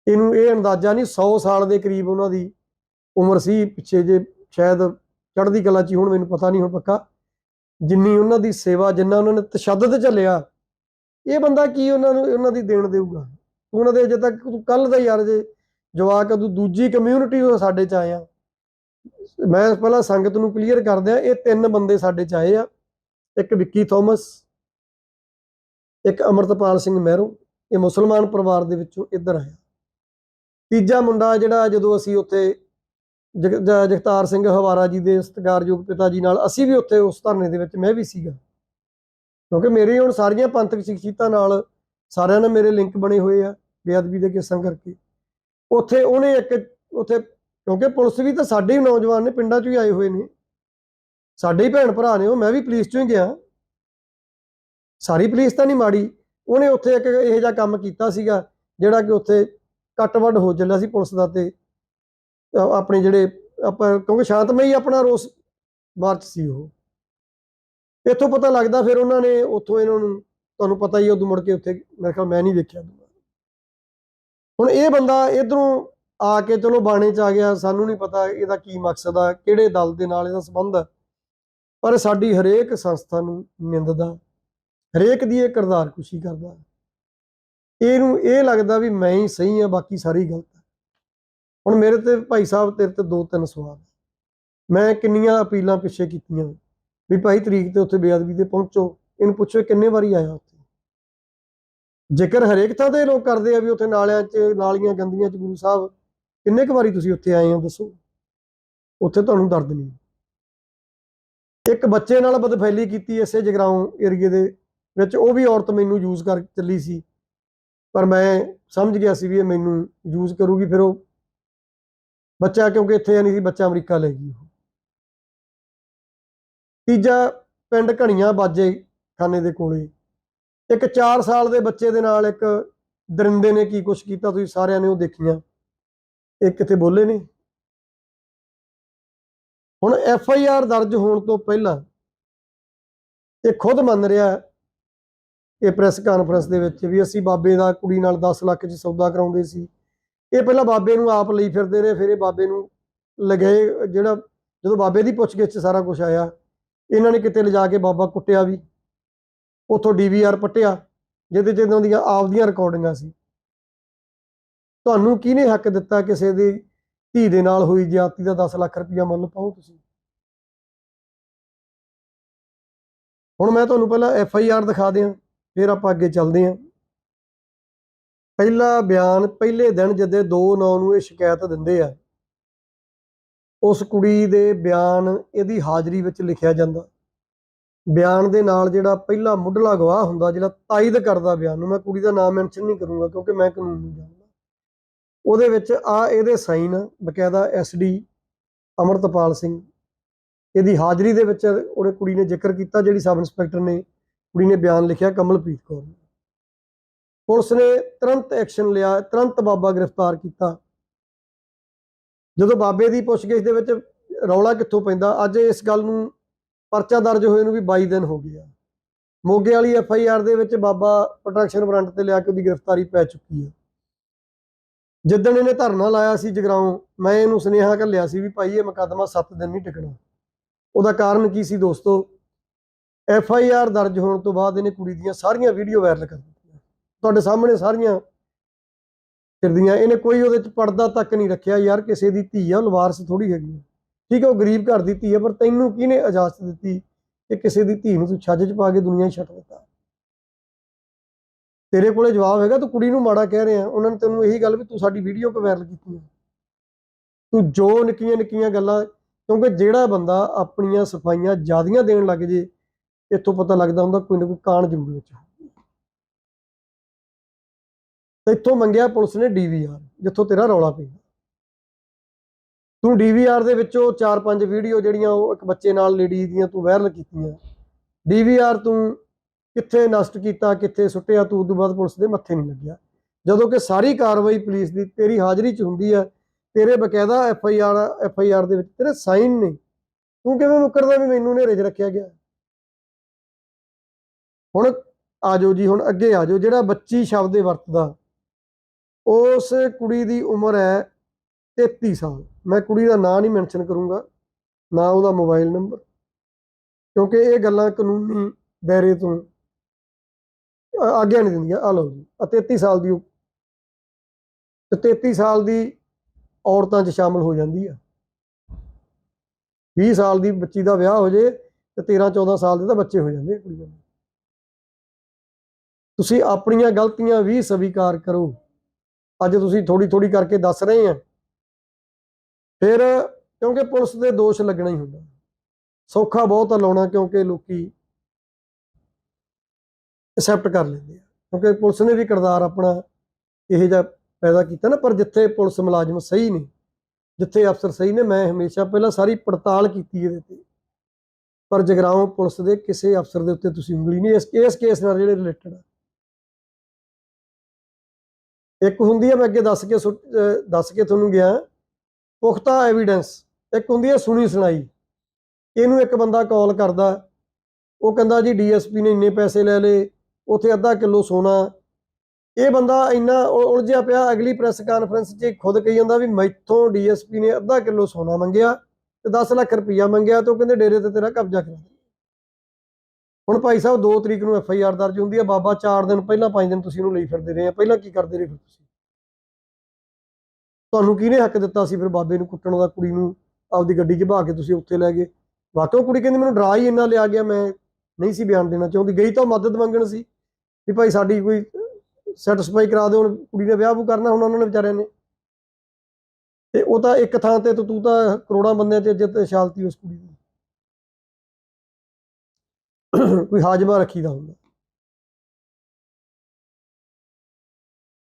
ਇਹਨੂੰ ਇਹ ਅੰਦਾਜ਼ਾ ਨਹੀਂ 100 ਸਾਲ ਦੇ ਕਰੀਬ ਉਹਨਾਂ ਦੀ ਉਮਰ ਸੀ, ਪਿੱਛੇ ਜੇ ਸ਼ਾਇਦ ਚੜ੍ਹਦੀ ਕਲਾ ਚ ਹੀ ਹੁਣ, ਮੈਨੂੰ ਪਤਾ ਨਹੀਂ ਹੁਣ ਪੱਕਾ। ਜਿੰਨੀ ਉਹਨਾਂ ਦੀ ਸੇਵਾ, ਜਿੰਨਾ ਉਹਨਾਂ ਨੇ ਤਸ਼ੱਦਦ ਝੱਲਿਆ, ਇਹ ਬੰਦਾ ਕੀ ਉਹਨਾਂ ਨੂੰ, ਉਹਨਾਂ ਦੀ ਦੇਣ ਦੇਊਗਾ? ਤੂੰ ਉਹਨਾਂ ਦੇ ਅਜੇ ਤੱਕ, ਤੂੰ ਕੱਲ ਦਾ ਯਾਰ, ਜੇ ਜਵਾਕ ਤੂੰ ਦੂਜੀ ਕਮਿਊਨਿਟੀ ਤੋਂ ਸਾਡੇ ਚ ਆਇਆ। ਮੈਂ ਪਹਿਲਾਂ ਸੰਗਤ ਨੂੰ ਕਲੀਅਰ ਕਰ ਦਿਆਂ, ਇਹ ਤਿੰਨ ਬੰਦੇ ਸਾਡੇ ਚ ਆਏ ਆ। ਇੱਕ ਵਿੱਕੀ ਥੋਮਸ, ਇੱਕ ਅਮਰਤਪਾਲ ਸਿੰਘ ਮਹਿਰੋ ਇਹ ਮੁਸਲਮਾਨ ਪਰਿਵਾਰ ਦੇ ਵਿੱਚੋਂ ਇੱਧਰ ਆਇਆ ਤੀਜਾ ਮੁੰਡਾ ਜਿਹੜਾ ਜਦੋਂ ਅਸੀਂ ਉੱਥੇ ਜਗ- ਜ- ਜਗਤਾਰ ਸਿੰਘ ਹਵਾਰਾ ਜੀ ਦੇ ਸਤਿਕਾਰਯੋਗ ਪਿਤਾ ਜੀ ਨਾਲ, ਅਸੀਂ ਵੀ ਉੱਥੇ ਉਸ ਧਰਨੇ ਦੇ ਵਿੱਚ ਮੈਂ ਵੀ ਸੀਗਾ। ਕਿਉਂਕਿ ਮੇਰੇ ਹੁਣ ਸਾਰੀਆਂ ਪੰਥਕ ਸ਼ਖਸੀਅਤਾਂ ਨਾਲ ਸਾਰਿਆਂ ਨਾਲ ਮੇਰੇ ਲਿੰਕ ਬਣੇ ਹੋਏ ਆ, ਬੇਅਦਬੀ ਦੇ ਕੇਸਾਂ ਕਰਕੇ। ਉੱਥੇ ਉਹਨੇ ਇੱਕ, ਉੱਥੇ ਕਿਉਂਕਿ ਪੁਲਿਸ ਵੀ ਤਾਂ ਸਾਡੇ ਹੀ ਨੌਜਵਾਨ ਨੇ, ਪਿੰਡਾਂ 'ਚੋਂ ਹੀ ਆਏ ਹੋਏ ਨੇ। ਸਾਡੇ ਹੀ ਭੈਣ ਭਰਾ ਨੇ, ਉਹ ਮੈਂ ਵੀ ਪੁਲਿਸ 'ਚੋਂ ਹੀ ਗਿਆ। ਸਾਰੀ ਪੁਲਿਸ ਤਾਂ ਨਹੀਂ ਮਾੜੀ। ਉਹਨੇ ਉੱਥੇ ਇੱਕ ਇਹੋ ਜਿਹਾ ਕੰਮ ਕੀਤਾ ਸੀਗਾ, ਜਿਹੜਾ ਕਿ ਉੱਥੇ ਕੱਟ-ਵੱਡ ਹੋ ਚੱਲਿਆ ਸੀ ਪੁਲਿਸ ਦਾ ਤੇ ਆਪਣੇ ਜਿਹੜੇ ਆਪਾਂ ਕਿਉਂਕਿ ਸ਼ਾਂਤਮਈ ਆਪਣਾ ਰੋਸ ਮਾਰਚ ਸੀ ਉਹ। ਇੱਥੋਂ ਪਤਾ ਲੱਗਦਾ ਫਿਰ ਉਹਨਾਂ ਨੇ ਉੱਥੋਂ ਇਹਨਾਂ ਨੂੰ, ਤੁਹਾਨੂੰ ਪਤਾ ਹੀ ਉਦੋਂ ਮੁੜ ਕੇ ਉੱਥੇ ਮੇਰੇ ਖਿਆਲ ਮੈਂ ਨਹੀਂ ਵੇਖਿਆ ਹੁਣ ਇਹ ਬੰਦਾ ਇਧਰੋਂ ਆ ਕੇ ਚਲੋ ਬਾਣੇ ਚ ਆ ਗਿਆ, ਸਾਨੂੰ ਨਹੀਂ ਪਤਾ ਇਹਦਾ ਕੀ ਮਕਸਦ ਆ, ਕਿਹੜੇ ਦਲ ਦੇ ਨਾਲ ਇਹਦਾ ਸੰਬੰਧ ਆ। ਪਰ ਸਾਡੀ ਹਰੇਕ ਸੰਸਥਾ ਨੂੰ ਨਿੰਦਦਾ, ਹਰੇਕ ਦੀ ਇਹ ਕਿਰਦਾਰ ਕੁਸ਼ੀ ਕਰਦਾ ਇਹਨੂੰ ਇਹ ਲੱਗਦਾ ਵੀ ਮੈਂ ਹੀ ਸਹੀ ਆ ਬਾਕੀ ਸਾਰੀ ਗਲਤ ਆ ਹੁਣ ਮੇਰੇ ਤੇ ਭਾਈ ਸਾਹਿਬ, ਤੇਰੇ ਤੇ ਦੋ ਤਿੰਨ ਸਵਾਲ ਮੈਂ ਕਿੰਨੀਆਂ ਅਪੀਲਾਂ ਪਿੱਛੇ ਕੀਤੀਆਂ ਵੀ ਭਾਈ ਤਰੀਕ ਤੇ ਉੱਥੇ ਬੇਅਦਬੀ ਤੇ ਪਹੁੰਚੋ। ਇਹਨੂੰ ਪੁੱਛੋ ਕਿੰਨੇ ਵਾਰੀ ਆਇਆ ਉੱਥੇ। ਜੇਕਰ ਹਰੇਕ ਥਾਂ ਤੇ ਲੋਕ ਕਰਦੇ ਆ ਵੀ ਉੱਥੇ ਨਾਲਿਆਂ 'ਚ, ਨਾਲੀਆਂ ਗੰਦੀਆਂ 'ਚ ਗੁਰੂ ਸਾਹਿਬ, ਕਿੰਨੇ ਕੁ ਵਾਰੀ ਤੁਸੀਂ ਉੱਥੇ ਆਏ ਹੋ ਦੱਸੋ? ਉੱਥੇ ਤੁਹਾਨੂੰ ਦਰਦ ਨਹੀਂ। ਇੱਕ ਬੱਚੇ ਨਾਲ ਬਦਫੈਲੀ ਕੀਤੀ ਇਸੇ ਜਗਰਾਉਂ ਏਰੀਏ ਦੇ ਵਿੱਚ, ਉਹ ਵੀ ਔਰਤ ਮੈਨੂੰ ਯੂਜ਼ ਕਰ ਚੱਲੀ ਸੀ। ਪਰ ਮੈਂ ਸਮਝ ਗਿਆ ਸੀ ਵੀ ਇਹ ਮੈਨੂੰ ਯੂਜ਼ ਕਰੂਗੀ, ਫਿਰ ਉਹ ਬੱਚਾ, ਕਿਉਂਕਿ ਇੱਥੇ ਨਹੀਂ ਸੀ, ਬੱਚਾ ਅਮਰੀਕਾ ਲੈ ਗਈ ਉਹ। ਤੀਜਾ ਪਿੰਡ ਘਣੀਆਂ ਬਾਜੇ ਖਾਨੇ ਦੇ ਕੋਲੇ। ਇੱਕ 4 ਸਾਲ ਦੇ ਬੱਚੇ ਦੇ ਨਾਲ ਇੱਕ ਦਰਿੰਦੇ ਨੇ ਕੀ ਕੁਛ ਕੀਤਾ, ਤੁਸੀਂ ਸਾਰਿਆਂ ਨੇ ਉਹ ਦੇਖੀਆਂ। ਇਹ ਕਿਤੇ ਬੋਲੇ ਨੇ? ਹੁਣ ਐਫ ਆਈ ਆਰ ਦਰਜ ਹੋਣ ਤੋਂ ਪਹਿਲਾਂ ਇਹ ਖੁਦ ਮੰਨ ਰਿਹਾ ਇਹ ਪ੍ਰੈਸ ਕਾਨਫਰੰਸ ਦੇ ਵਿੱਚ ਵੀ ਅਸੀਂ ਬਾਬੇ ਦਾ ਕੁੜੀ ਨਾਲ 10 ਲੱਖ 'ਚ ਸੌਦਾ ਕਰਾਉਂਦੇ ਸੀ। ਇਹ ਪਹਿਲਾਂ ਬਾਬੇ ਨੂੰ ਆਪ ਲਈ ਫਿਰਦੇ ਰਹੇ, ਫਿਰ ਇਹ ਬਾਬੇ ਨੂੰ ਲਗਾਏ ਜਿਹੜਾ ਜਦੋਂ ਬਾਬੇ ਦੀ ਪੁੱਛਗਿੱਛ 'ਚ ਸਾਰਾ ਕੁਝ ਆਇਆ, ਇਹਨਾਂ ਨੇ ਕਿਤੇ ਲਿਜਾ ਕੇ ਬਾਬਾ ਕੁੱਟਿਆ ਵੀ। ਉਥੋਂ ਡੀਵੀਆਰ ਪੱਟਿਆ, ਜਿਹਦੇ 'ਚ ਇਹਨਾਂ ਦੀਆਂ ਆਪਦੀਆਂ ਰਿਕਾਰਡਿੰਗਾਂ ਸੀ। ਤੁਹਾਨੂੰ ਕਿਹਨੇ ਹੱਕ ਦਿੱਤਾ ਕਿਸੇ ਦੀ ਧੀ ਦੇ ਨਾਲ ਹੋਈ ਜ਼ਿਆਦਤੀ ਦਾ 10 ਲੱਖ ਰੁਪਇਆ ਮੰਨ ਪਾਓ ਤੁਸੀਂ। ਹੁਣ ਮੈਂ ਤੁਹਾਨੂੰ ਪਹਿਲਾਂ ਐਫ ਆਈ ਆਰ ਦਿਖਾ ਦਿਆਂ, ਫਿਰ ਆਪਾਂ ਅੱਗੇ ਚੱਲਦੇ ਹਾਂ। ਪਹਿਲਾ ਬਿਆਨ ਪਹਿਲੇ ਦਿਨ ਜਦੇ 2/9 ਨੂੰ ਇਹ ਸ਼ਿਕਾਇਤ ਦਿੰਦੇ ਆ, ਉਸ ਕੁੜੀ ਦੇ ਬਿਆਨ ਇਹਦੀ ਹਾਜ਼ਰੀ ਵਿੱਚ ਲਿਖਿਆ ਜਾਂਦਾ। ਬਿਆਨ ਦੇ ਨਾਲ ਜਿਹੜਾ ਪਹਿਲਾ ਮੁੱਢਲਾ ਗਵਾਹ ਹੁੰਦਾ, ਜਿਹੜਾ ਤਾਇਦ ਕਰਦਾ ਬਿਆਨ ਨੂੰ, ਮੈਂ ਕੁੜੀ ਦਾ ਨਾਮ ਮੈਂਸ਼ਨ ਨਹੀਂ ਕਰੂੰਗਾ ਕਿਉਂਕਿ ਮੈਂ ਕਾਨੂੰਨ ਨਹੀਂ ਜਾਣਦਾ। ਉਹਦੇ ਵਿੱਚ ਆ ਇਹਦੇ ਸਾਈਨ ਬਕਾਇਦਾ ਐਸਡੀ ਅਮਰਤਪਾਲ ਸਿੰਘ। ਇਹਦੀ ਹਾਜ਼ਰੀ ਦੇ ਵਿੱਚ ਉਹਨੇ ਕੁੜੀ ਨੇ ਜ਼ਿਕਰ ਕੀਤਾ, ਜਿਹੜੀ ਸਬ ਇੰਸਪੈਕਟਰ ਨੇ ਕੁੜੀ ਨੇ ਬਿਆਨ ਲਿਖਿਆ ਕਮਲਪ੍ਰੀਤ ਕੌਰ ਨੇ। ਪੁਲਿਸ ਨੇ ਤੁਰੰਤ ਐਕਸ਼ਨ ਲਿਆ, ਤੁਰੰਤ ਬਾਬਾ ਗ੍ਰਿਫਤਾਰ ਕੀਤਾ। ਜਦੋਂ ਬਾਬੇ ਦੀ ਪੁੱਛਗਿੱਛ ਦੇ ਵਿੱਚ ਰੌਲਾ ਕਿੱਥੋਂ ਪੈਂਦਾ, ਅੱਜ ਇਸ ਗੱਲ ਨੂੰ ਪਰਚਾ ਦਰਜ ਹੋਏ ਨੂੰ ਵੀ 22 ਦਿਨ ਹੋ ਗਏ ਆ। ਮੋਗੇ ਵਾਲੀ ਐਫ ਆਈ ਆਰ ਦੇ ਵਿੱਚ ਬਾਬਾ ਪ੍ਰੋਟੈਕਸ਼ਨ ਵਾਰੰਟ ਤੇ ਲਿਆ ਕੇ ਉਹਦੀ ਗ੍ਰਿਫਤਾਰੀ ਪੈ ਚੁੱਕੀ ਹੈ ਜਿੱਦਣ ਇਹਨੇ ਧਰਨਾ ਲਾਇਆ ਸੀ ਜਗਰਾਉਂ, ਮੈਂ ਇਹਨੂੰ ਸੁਨੇਹਾ ਘੱਲਿਆ ਸੀ ਵੀ ਭਾਈ ਇਹ ਮੁਕੱਦਮਾ 7 ਦਿਨ ਨਹੀਂ ਟਿਕਣਾ। ਉਹਦਾ ਕਾਰਨ ਕੀ ਸੀ ਦੋਸਤੋ? ਐਫ ਆਈ ਆਰ ਦਰਜ ਹੋਣ ਤੋਂ ਬਾਅਦ ਇਹਨੇ ਕੁੜੀ ਦੀਆਂ ਸਾਰੀਆਂ ਵੀਡੀਓ ਵਾਇਰਲ ਕਰ ਦਿੱਤੀਆਂ। ਤੁਹਾਡੇ ਸਾਹਮਣੇ ਸਾਰੀਆਂ ਫਿਰਦੀਆਂ। ਇਹਨੇ ਕੋਈ ਉਹਦੇ ਚ ਪਰਦਾ ਤੱਕ ਨਹੀਂ ਰੱਖਿਆ ਯਾਰ, ਕਿਸੇ ਦੀ ਧੀ ਆ ਉਹ ਲਵਾਰਸ ਥੋੜੀ ਹੈਗੀ ਆ। ਠੀਕ ਹੈ, ਉਹ ਗਰੀਬ ਘਰ ਦੀ ਧੀ ਹੈ, ਪਰ ਤੈਨੂੰ ਕਿਹਨੇ ਇਜਾਜ਼ਤ ਦਿੱਤੀ ਕਿ ਕਿਸੇ ਦੀ ਧੀ ਨੂੰ ਤੂੰ ਛੱਜ 'ਚ ਪਾ ਕੇ ਦੁਨੀਆ 'ਚ ਛੱਡ ਦਿੱਤਾ? ਤੇਰੇ ਕੋਲੇ ਜਵਾਬ ਹੈਗਾ, ਤੂੰ ਕੁੜੀ ਨੂੰ ਮਾੜਾ ਕਹਿ ਰਿਹਾ, ਉਹਨਾਂ ਨੇ ਤੈਨੂੰ ਇਹੀ ਗੱਲ ਵੀ ਤੂੰ ਸਾਡੀ ਵੀਡੀਓ ਕਿਉਂ ਵਾਇਰਲ ਕੀਤੀ ਹੈ? ਤੂੰ ਜੋ ਨਿੱਕੀਆਂ ਨਿੱਕੀਆਂ ਗੱਲਾਂ, ਕਿਉਂਕਿ ਜਿਹੜਾ ਬੰਦਾ ਆਪਣੀਆਂ ਸਫਾਈਆਂ ਜਿਆਦੀਆਂ ਦੇਣ ਲੱਗ ਜੇ, ਇੱਥੋਂ ਪਤਾ ਲੱਗਦਾ ਹੁੰਦਾ ਕੋਈ ਨਾ ਕੋਈ ਕਾਣ ਜ਼ਰੂਰ ਵਿੱਚ ਤੇ ਇੱਥੋਂ ਮੰਗਿਆ ਪੁਲਿਸ ਨੇ ਡੀਵੀਆਰ ਜਿੱਥੋਂ ਤੇਰਾ ਰੌਲਾ ਪਿਆ ਤੂੰ ਡੀਵੀਆਰ ਦੇ ਵਿੱਚੋਂ ਚਾਰ ਪੰਜ ਵੀਡੀਓ ਜਿਹੜੀਆਂ ਉਹ ਇੱਕ ਬੱਚੇ ਨਾਲ ਲੇਡੀ ਦੀਆਂ ਤੂੰ ਵਾਇਰਲ ਕੀਤੀਆਂ। ਡੀਵੀਆਰ ਤੂੰ ਕਿੱਥੇ ਨਸ਼ਟ ਕੀਤਾ, ਕਿੱਥੇ ਸੁੱਟਿਆ, ਤੂੰ ਤੋਂ ਬਾਅਦ ਪੁਲਿਸ ਦੇ ਮੱਥੇ ਨਹੀਂ ਲੱਗਿਆ। ਜਦੋਂ ਕਿ ਸਾਰੀ ਕਾਰਵਾਈ ਪੁਲਿਸ ਦੀ, ਤੇਰੀ ਹਾਜ਼ਰੀ 'ਚ ਹੁੰਦੀ ਹੈ ਤੇਰੇ ਬਕਾਇਦਾ F I R, F I R ਦੇ ਵਿੱਚ ਤੇਰੇ ਸਾਈਨ ਨੇ। ਤੂੰ ਕਿਵੇਂ ਮੁਕਰਦਾ ਵੀ ਮੈਨੂੰ ਨੇਰੇ 'ਚ ਰੱਖਿਆ ਗਿਆ? ਹੁਣ ਆਜੋ ਜੀ, ਹੁਣ ਅੱਗੇ ਆਜੋ। ਜਿਹੜਾ ਬੱਚੀ ਸ਼ਬਦ ਇਹ ਵਰਤਦਾ, ਉਸ ਕੁੜੀ ਦੀ ਉਮਰ ਹੈ 33 ਸਾਲ। ਮੈਂ ਕੁੜੀ ਦਾ ਨਾਂ ਨਹੀਂ ਮੈਂਸ਼ਨ ਕਰੂੰਗਾ, ਨਾ ਉਹਦਾ ਮੋਬਾਈਲ ਨੰਬਰ, ਕਿਉਂਕਿ ਇਹ ਗੱਲਾਂ ਕਾਨੂੰਨੀ ਦਾਇਰੇ ਤੋਂ ਆਗਿਆ ਨਹੀਂ ਦਿੰਦੀਆਂ ਆ ਲਓ ਜੀ ਆ 33 ਸਾਲ ਦੀ ਉਹ ਤੇ 33 ਸਾਲ ਦੀ ਔਰਤਾਂ 'ਚ ਸ਼ਾਮਲ ਹੋ ਜਾਂਦੀ ਆ। 20 ਸਾਲ ਦੀ ਬੱਚੀ ਦਾ ਵਿਆਹ ਹੋ ਜੇ ਤੇ 13 14 ਸਾਲ ਦੇ ਤਾਂ ਬੱਚੇ ਹੋ ਜਾਂਦੇ ਆ ਕੁੜੀਆਂ ਦੇ। ਤੁਸੀਂ ਆਪਣੀਆਂ ਗਲਤੀਆਂ ਵੀ ਸਵੀਕਾਰ ਕਰੋ। ਅੱਜ ਤੁਸੀਂ ਥੋੜੀ ਥੋੜੀ ਕਰਕੇ ਦੱਸ ਰਹੇ ਆ। ਫਿਰ ਕਿਉਂਕਿ ਪੁਲਿਸ ਦੇ ਦੋਸ਼ ਲੱਗਣਾ ਹੀ ਹੁੰਦਾ। ਸੌਖਾ ਬਹੁਤ ਲਾਉਣਾ ਕਿਉਂਕਿ ਲੋਕੀ ਐਕਸੈਪਟ ਕਰ ਲੈਂਦੇ ਆ। ਕਿਉਂਕਿ ਪੁਲਿਸ ਨੇ ਵੀ ਕਿਰਦਾਰ ਆਪਣਾ ਇਹੋ ਜਿਹਾ ਪੈਦਾ ਕੀਤਾ ਨਾ, ਪਰ ਜਿੱਥੇ ਪੁਲਿਸ ਮੁਲਾਜ਼ਮ ਸਹੀ ਨੇ, ਜਿੱਥੇ ਅਫਸਰ ਸਹੀ ਨੇ, ਮੈਂ ਹਮੇਸ਼ਾ ਪਹਿਲਾਂ ਸਾਰੀ ਪੜਤਾਲ ਕੀਤੀ ਇਹਦੇ ਤੇ। ਪਰ ਜਗਰਾਉਂ ਪੁਲਿਸ ਦੇ ਕਿਸੇ ਅਫਸਰ ਦੇ ਉੱਤੇ ਤੁਸੀਂ ਉਂਗਲੀ ਨਹੀਂ, ਇਸ ਇਸ ਕੇਸ ਨਾਲ ਜਿਹੜੇ ਰਿਲੇਟਡ ਆ। ਇੱਕ ਹੁੰਦੀ ਹੈ ਮੈਂ ਅੱਗੇ ਦੱਸ ਕੇ ਸੁੱਟ- ਦੱਸ ਕੇ ਤੁਹਾਨੂੰ ਗਿਆ, ਪੁਖਤਾ ਐਵੀਡੈਂਸ ਇੱਕ ਹੁੰਦੀ ਹੈ ਸੁਣੀ ਸੁਣਾਈ। ਇਹਨੂੰ ਇੱਕ ਬੰਦਾ ਕਾਲ ਕਰਦਾ, ਉਹ ਕਹਿੰਦਾ ਜੀ ਡੀਐਸਪੀ ਨੇ ਇੰਨੇ ਪੈਸੇ ਲੈ ਲਏ ਉੱਥੇ ਅੱਧਾ ਕਿਲੋ ਸੋਨਾ। ਇਹ ਬੰਦਾ ਇੰਨਾ ਉਲਝਿਆ ਪਿਆ, ਅਗਲੀ ਪ੍ਰੈਸ ਕਾਨਫਰੰਸ 'ਚ ਖੁਦ ਕਹੀ ਜਾਂਦਾ ਵੀ ਮੈਥੋਂ ਡੀਐਸਪੀ ਨੇ ਅੱਧਾ ਕਿਲੋ ਸੋਨਾ ਮੰਗਿਆ ਤੇ 10 ਲੱਖ ਰੁਪਈਆ ਮੰਗਿਆ ਤੇ ਉਹ ਕਹਿੰਦੇ ਡੇਰੇ ਤੇ ਤੇਰਾ ਕਬਜ਼ਾ ਕਰਾ ਦੇ। ਹੁਣ ਭਾਈ ਸਾਹਿਬ 2 ਤਰੀਕ ਨੂੰ ਐਫ ਆਈ ਆਰ ਦਰਜ ਹੁੰਦੀ ਆ, ਬਾਬਾ 4 ਦਿਨ ਪਹਿਲਾਂ 5 ਦਿਨ ਤੁਸੀਂ ਉਹਨੂੰ ਲਈ ਫਿਰਦੇ ਰਹੇ ਆ, ਪਹਿਲਾਂ ਕੀ ਕਰਦੇ ਰਹੇ ਫਿਰ ਤੁਸੀਂ? ਤੁਹਾਨੂੰ ਕਿਹਨੇ ਹੱਕ ਦਿੱਤਾ ਸੀ ਫਿਰ ਬਾਬੇ ਨੂੰ ਕੁੱਟਣ ਦਾ, ਕੁੜੀ ਨੂੰ ਆਪਦੀ ਗੱਡੀ 'ਚ ਬਹਾ ਕੇ ਤੁਸੀਂ ਉੱਥੇ ਲੈ ਗਏ? ਵਾਕਿਆ ਕੁੜੀ ਕਹਿੰਦੀ ਮੈਨੂੰ ਡਰਾ ਹੀ ਇੰਨਾ ਲਿਆ ਗਿਆ, ਮੈਂ ਨਹੀਂ ਸੀ ਬਿਆਨ ਦੇਣਾ ਚਾਹੁੰਦੀ, ਗਈ ਤਾਂ ਮਦਦ ਮੰਗਣ ਸੀ। ਵੀ ਭਾਈ ਸਾਡੀ ਕੋਈ ਸੈਟੀਸਫਾਈ ਕਰਾ ਦਿਓ, ਹੁਣ ਕੁੜੀ ਨੇ ਵਿਆਹ ਵੂ ਕਰਨਾ ਹੁਣ ਉਹਨਾਂ ਨੇ ਵਿਚਾਰਿਆਂ ਨੇ। ਤੇ ਉਹ ਤਾਂ ਇੱਕ ਥਾਂ ਤੇ ਤੂੰ ਤਾਂ ਕਰੋੜਾਂ ਬੰਦਿਆਂ 'ਚ ਇੱਜ਼ਤ ਸ਼ਾਲਤੀ ਉਸ ਕੁੜੀ ਦੀ। ਕੋਈ ਹਾਜਮਾ ਰੱਖੀਦਾ ਹੁੰਦਾ।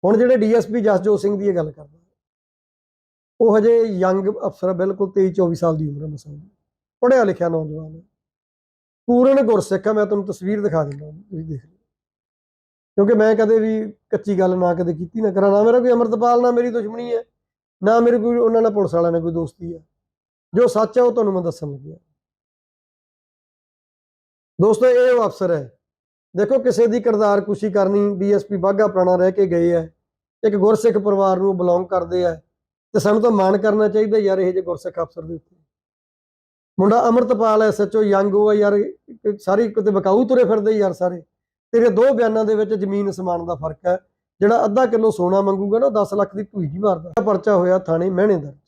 ਹੁਣ ਜਿਹੜੇ ਡੀਐਸਪੀ ਜਸਜੋਤ ਸਿੰਘ ਦੀ ਇਹ ਗੱਲ ਕਰਦਾ। ਉਹ ਹਜੇ ਯੰਗ ਅਫਸਰ ਬਿਲਕੁਲ 23 24 ਸਾਲ ਦੀ ਉਮਰ ਹੈ ਮਸਾਂ ਦੀ। ਪੜ੍ਹਿਆ ਲਿਖਿਆ ਨੌਜਵਾਨ ਹੈ ਪੂਰਨ ਗੁਰਸਿੱਖ ਹੈ ਮੈਂ ਤੁਹਾਨੂੰ ਤਸਵੀਰ ਦਿਖਾ ਦਿੰਦਾ, ਤੁਸੀਂ ਦੇਖ ਲਓ। ਕਿਉਂਕਿ ਮੈਂ ਕਦੇ ਵੀ ਕੱਚੀ ਗੱਲ ਨਾ ਕਦੇ ਕੀਤੀ ਨਾ ਕਰਾਂ, ਨਾ ਮੇਰਾ ਕੋਈ ਅਮਰਤਪਾਲ, ਨਾ ਮੇਰੀ ਦੁਸ਼ਮਣੀ ਹੈ, ਨਾ ਮੇਰੇ ਕੋਈ ਉਹਨਾਂ ਨਾਲ ਪੁਲਿਸ ਵਾਲਿਆਂ ਨਾਲ ਕੋਈ ਦੋਸਤੀ ਹੈ। ਜੋ ਸੱਚ ਹੈ ਉਹ ਤੁਹਾਨੂੰ ਮੈਂ ਦੱਸਣ ਲੱਗਿਆ। ਦੋਸਤੋ, ਇਹ ਉਹ ਅਫਸਰ ਹੈ। ਦੇਖੋ, ਕਿਸੇ ਦੀ ਕਿਰਦਾਰ ਕੁਸ਼ੀ ਕਰਨੀ ਡੀਐਸਪੀ ਬਾਗਾ ਪੁਰਾਣਾ ਰਹਿ ਕੇ ਗਏ ਹੈ। ਇੱਕ ਗੁਰਸਿੱਖ ਪਰਿਵਾਰ ਨੂੰ ਬਿਲੋਂਗ ਕਰਦੇ ਆ ਤੇ ਸਾਨੂੰ ਤਾਂ ਮਾਣ ਕਰਨਾ ਚਾਹੀਦਾ ਯਾਰ ਇਹ ਜੇ ਗੁਰਸਿੱਖ ਅਫਸਰ ਦੇ ਉੱਤੇ। ਮੁੰਡਾ ਅਮਰਤਪਾਲ ਐ ਸੱਚੋ ਯੰਗ ਉਹ ਆ ਯਾਰ ਸਾਰੀ ਕਿਤੇ ਬਕਾਊ ਤੁਰੇ ਫਿਰਦੇ ਯਾਰ ਸਾਰੇ। ਤੇਰੇ ਦੋ ਬਿਆਨਾਂ ਦੇ ਵਿੱਚ ਜ਼ਮੀਨ ਅਸਮਾਨ ਦਾ ਫ਼ਰਕ ਹੈ। ਜਿਹੜਾ ਅੱਧਾ ਕਿਲੋ ਸੋਨਾ ਮੰਗੂਗਾ ਨਾ 10 ਲੱਖ ਦੀ ਢੂਈ ਜੀ ਮਾਰਦਾ। ਪਰਚਾ ਹੋਇਆ ਥਾਣੇ ਮਹਿਣੇ ਦਰਜ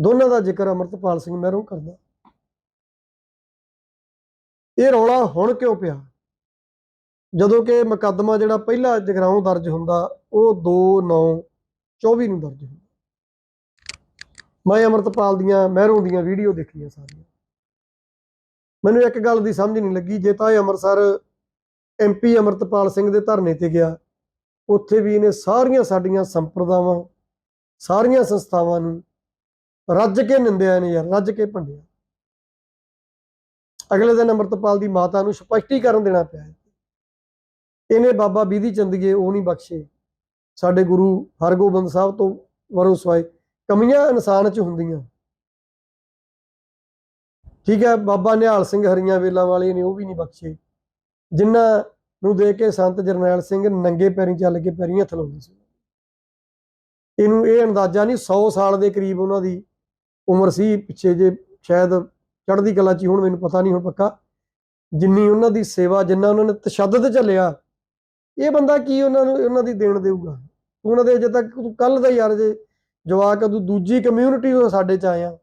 ਦੋਨਾਂ ਦਾ ਜ਼ਿਕਰ ਅਮਰਤਪਾਲ ਸਿੰਘ ਮਹਿਰੋਂ ਕਰਦਾ। ਇਹ ਰੌਲਾ ਹੁਣ ਕਿਉਂ ਪਿਆ? ਜਦੋਂ ਕਿ ਮੁਕੱਦਮਾ ਜਿਹੜਾ ਪਹਿਲਾ ਜਗਰਾਉਂ ਦਰਜ ਹੁੰਦਾ, ਉਹ 2 9 24 ਨੂੰ ਦਰਜ ਹੁੰਦਾ। ਮੈਂ ਅਮਰਤਪਾਲ ਦੀਆਂ, ਮਹਿਰੋਂ ਦੀਆਂ ਵੀਡੀਓ ਦੇਖੀਆਂ ਸਾਰੀਆਂ। ਮੈਨੂੰ ਇੱਕ ਗੱਲ ਦੀ ਸਮਝ ਨਹੀਂ ਲੱਗੀ। ਜੇ ਤਾਂ ਇਹ ਅੰਮ੍ਰਿਤਸਰ ਐਮਪੀ ਅਮਰਤਪਾਲ ਸਿੰਘ ਦੇ ਧਰਨੇ ਤੇ ਗਿਆ। ਉੱਥੇ ਵੀ ਇਹਨੇ ਸਾਰੀਆਂ ਸਾਡੀਆਂ ਸੰਪਰਦਾਵਾਂ, ਸਾਰੀਆਂ ਸੰਸਥਾਵਾਂ ਨੂੰ ਰੱਜ ਕੇ ਨਿੰਦਿਆ ਨੇ ਯਾਰ, ਰੱਜ ਕੇ ਭੰਡਿਆ। ਅਗਲੇ ਦਿਨ ਅਮਰਤਪਾਲ ਦੀ ਮਾਤਾ ਨੂੰ ਸਪਸ਼ਟੀਕਰਨ ਦੇਣਾ ਪਿਆ ਇਹਨੇ ਬਾਬਾ ਬੀਦੀ ਚੰਦਗੇ ਉਹ ਨਹੀਂ ਬਖਸ਼ੇ। ਸਾਡੇ ਗੁਰੂ ਹਰਗੋਬਿੰਦ ਸਾਹਿਬ ਤੋਂ ਵਰੋਂ ਸਵਾਏ, ਕਮੀਆਂ ਇਨਸਾਨ 'ਚ ਹੁੰਦੀਆਂ। ਠੀਕ ਹੈ, ਬਾਬਾ ਨਿਹਾਲ ਸਿੰਘ ਹਰੀਆਂ ਵੇਲਾਂ ਵਾਲੇ ਨੇ ਉਹ ਵੀ ਨਹੀਂ ਬਖਸ਼ੇ। ਜਿਨ੍ਹਾਂ ਨੂੰ ਦੇਖ ਕੇ ਸੰਤ ਜਰਨੈਲ ਸਿੰਘ ਨੰਗੇ ਪੈਰੀਂ ਚੱਲ ਕੇ ਪੈਰੀਂ ਹੱਥ ਲਾਉਂਦੇ ਸੀ। ਇਹਨੂੰ ਇਹ ਅੰਦਾਜ਼ਾ ਨਹੀਂ 100 ਸਾਲ ਦੇ ਕਰੀਬ ਉਹਨਾਂ ਦੀ ਉਮਰ ਸੀ, ਪਿੱਛੇ ਜੇ ਸ਼ਾਇਦ ਚੜ੍ਹਦੀ ਕਲਾ ਚ ਹੀ ਹੁਣ, ਮੈਨੂੰ ਪਤਾ ਨਹੀਂ ਹੁਣ ਪੱਕਾ। ਜਿੰਨੀ ਉਹਨਾਂ ਦੀ ਸੇਵਾ, ਜਿੰਨਾ ਉਹਨਾਂ ਨੇ ਤਸ਼ੱਦਦ ਝੱਲਿਆ ਇਹ ਬੰਦਾ ਕੀ ਉਹਨਾਂ ਨੂੰ, ਉਹਨਾਂ ਦੀ ਦੇਣ ਦੇਊਗਾ? ਤੂੰ ਉਹਨਾਂ ਦੇ ਅਜੇ ਤੱਕ, ਤੂੰ ਕੱਲ ਦਾ ਯਾਰ ਜੇ ਜਵਾਕ ਤੂੰ ਦੂਜੀ ਕਮਿਊਨਿਟੀ ਤੋਂ ਸਾਡੇ ਚ ਆਇਆ।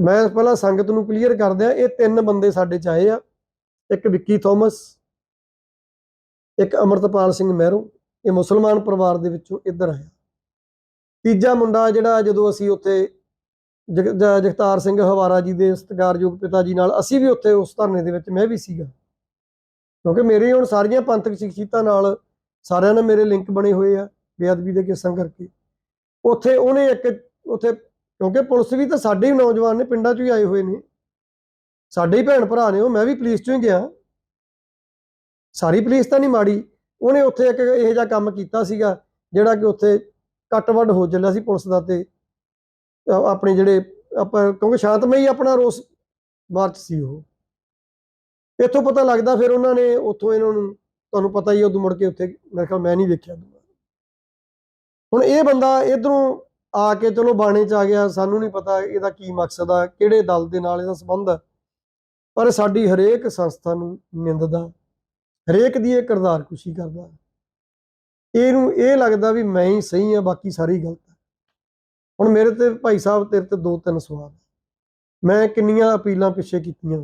ਮੈਂ ਪਹਿਲਾਂ ਸੰਗਤ ਨੂੰ ਕਲੀਅਰ ਕਰ ਦਿਆਂ, ਇਹ ਤਿੰਨ ਬੰਦੇ ਸਾਡੇ ਚ ਆਏ ਆ। ਇੱਕ ਵਿੱਕੀ ਥੋਮਸ, ਇੱਕ ਅਮਰਤਪਾਲ ਸਿੰਘ ਮਹਿਰੂ ਇਹ ਮੁਸਲਮਾਨ ਪਰਿਵਾਰ ਦੇ ਵਿੱਚੋਂ ਇੱਧਰ ਆਇਆ ਤੀਜਾ ਮੁੰਡਾ ਜਿਹੜਾ ਜਦੋਂ ਅਸੀਂ ਉੱਥੇ ਜਗ- ਜ- ਜਗਤਾਰ ਸਿੰਘ ਹਵਾਰਾ ਜੀ ਦੇ ਸਤਿਕਾਰਯੋਗ ਪਿਤਾ ਜੀ ਨਾਲ, ਅਸੀਂ ਵੀ ਉੱਥੇ ਉਸ ਧਰਨੇ ਦੇ ਵਿੱਚ ਮੈਂ ਵੀ ਸੀਗਾ। ਕਿਉਂਕਿ ਮੇਰੇ ਹੁਣ ਸਾਰੀਆਂ ਪੰਥਕ ਸ਼ਖਸੀਅਤਾਂ ਨਾਲ ਸਾਰਿਆਂ ਨਾਲ ਮੇਰੇ ਲਿੰਕ ਬਣੇ ਹੋਏ ਆ, ਬੇਅਦਬੀ ਦੇ ਕੇਸਾਂ ਕਰਕੇ। ਉੱਥੇ ਉਹਨੇ ਇੱਕ, ਉੱਥੇ ਕਿਉਂਕਿ ਪੁਲਿਸ ਵੀ ਤਾਂ ਸਾਡੇ ਹੀ ਨੌਜਵਾਨ ਨੇ, ਪਿੰਡਾਂ 'ਚ ਹੀ ਆਏ ਹੋਏ ਨੇ। ਸਾਡੇ ਹੀ ਭੈਣ ਭਰਾ ਨੇ, ਉਹ ਮੈਂ ਵੀ ਪੁਲਿਸ 'ਚੋਂ ਹੀ ਗਿਆ। ਸਾਰੀ ਪੁਲਿਸ ਤਾਂ ਨਹੀਂ ਮਾੜੀ। ਉਹਨੇ ਉੱਥੇ ਇੱਕ ਇਹੋ ਜਿਹਾ ਕੰਮ ਕੀਤਾ ਸੀਗਾ, ਜਿਹੜਾ ਕਿ ਉੱਥੇ ਕੱਟਵੱਡ ਹੋ ਚੱਲਿਆ ਸੀ ਪੁਲਿਸ ਦਾ ਤੇ ਆਪਣੇ ਜਿਹੜੇ ਆਪਾਂ, ਕਿਉਂਕਿ ਸ਼ਾਂਤਮਈ ਆਪਣਾ ਰੋਸ ਮਾਰਚ ਸੀ ਉਹ। ਇੱਥੋਂ ਪਤਾ ਲੱਗਦਾ ਫਿਰ ਉਹਨਾਂ ਨੇ ਉੱਥੋਂ ਇਹਨਾਂ ਨੂੰ, ਤੁਹਾਨੂੰ ਪਤਾ ਹੀ ਉਦੋਂ ਮੁੜ ਕੇ ਉੱਥੇ ਮੇਰੇ ਖਿਆਲ ਮੈਂ ਨਹੀਂ ਵੇਖਿਆ ਦੁਬਾਰਾ। ਹੁਣ ਇਹ ਬੰਦਾ ਇਧਰੋਂ ਆ ਕੇ ਚਲੋ ਬਾਣੇ ਚ ਆ ਗਿਆ, ਸਾਨੂੰ ਨਹੀਂ ਪਤਾ ਇਹਦਾ ਕੀ ਮਕਸਦ ਆ, ਕਿਹੜੇ ਦਲ ਦੇ ਨਾਲ ਇਹਦਾ ਸੰਬੰਧ ਆ। ਪਰ ਸਾਡੀ ਹਰੇਕ ਸੰਸਥਾ ਨੂੰ ਨਿੰਦਦਾ, ਹਰੇਕ ਦੀ ਇਹ ਕਿਰਦਾਰ ਕੁਸ਼ੀ ਕਰਦਾ। ਇਹਨੂੰ ਇਹ ਲੱਗਦਾ ਵੀ ਮੈਂ ਹੀ ਸਹੀ ਆ ਬਾਕੀ ਸਾਰੇ ਗਲਤ ਆ ਹੁਣ ਮੇਰੇ ਤੇ ਭਾਈ ਸਾਹਿਬ, ਤੇਰੇ ਤੇ ਦੋ ਤਿੰਨ ਸਵਾਲ ਮੈਂ ਕਿੰਨੀਆਂ ਅਪੀਲਾਂ ਪਿੱਛੇ ਕੀਤੀਆਂ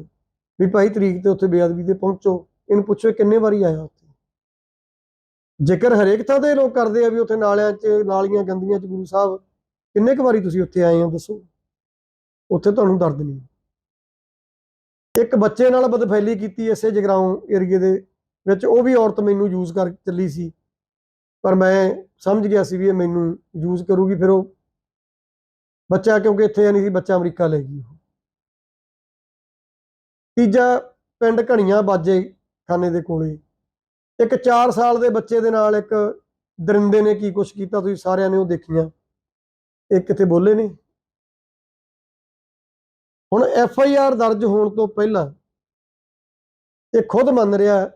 ਵੀ ਭਾਈ ਤਰੀਕ ਤੇ ਉੱਥੇ ਬੇਅਦਬੀ ਤੇ ਪਹੁੰਚੋ। ਇਹਨੂੰ ਪੁੱਛੋ ਕਿੰਨੇ ਵਾਰੀ ਆਇਆ ਉੱਥੇ। ਜੇਕਰ ਹਰੇਕ ਥਾਂ ਤੇ ਲੋਕ ਕਰਦੇ ਆ ਵੀ ਉੱਥੇ ਨਾਲਿਆਂ 'ਚ, ਨਾਲੀਆਂ ਗੰਦੀਆਂ 'ਚ ਗੁਰੂ ਸਾਹਿਬ, ਕਿੰਨੇ ਕੁ ਵਾਰੀ ਤੁਸੀਂ ਉੱਥੇ ਆਏ ਹੋ ਦੱਸੋ? ਉੱਥੇ ਤੁਹਾਨੂੰ ਦਰਦ ਨਹੀਂ। ਇੱਕ ਬੱਚੇ ਨਾਲ ਬਦਫੈਲੀ ਕੀਤੀ ਇਸੇ ਜਗਰਾਉਂ ਏਰੀਏ ਦੇ ਵਿੱਚ, ਉਹ ਵੀ ਔਰਤ ਮੈਨੂੰ ਯੂਜ਼ ਕਰ ਚੱਲੀ ਸੀ। ਪਰ ਮੈਂ ਸਮਝ ਗਿਆ ਸੀ ਵੀ ਇਹ ਮੈਨੂੰ ਯੂਜ਼ ਕਰੂਗੀ, ਫਿਰ ਉਹ ਬੱਚਾ, ਕਿਉਂਕਿ ਇੱਥੇ ਨਹੀਂ ਸੀ ਬੱਚਾ ਅਮਰੀਕਾ ਲੈ ਗਈ ਉਹ। ਤੀਜਾ ਪਿੰਡ ਘਣੀਆਂ ਬਾਜੇ ਖਾਨੇ ਦੇ ਕੋਲੇ। ਇੱਕ 4 ਸਾਲ ਦੇ ਬੱਚੇ ਦੇ ਨਾਲ ਇੱਕ ਦਰਿੰਦੇ ਨੇ ਕੀ ਕੁਛ ਕੀਤਾ, ਤੁਸੀਂ ਸਾਰਿਆਂ ਨੇ ਉਹ ਦੇਖੀਆਂ। ਇਹ ਕਿਤੇ ਬੋਲੇ ਨੇ। ਹੁਣ ਐਫ ਆਈ ਆਰ ਦਰਜ ਹੋਣ ਤੋਂ ਪਹਿਲਾਂ ਇਹ ਖੁਦ ਮੰਨ ਰਿਹਾ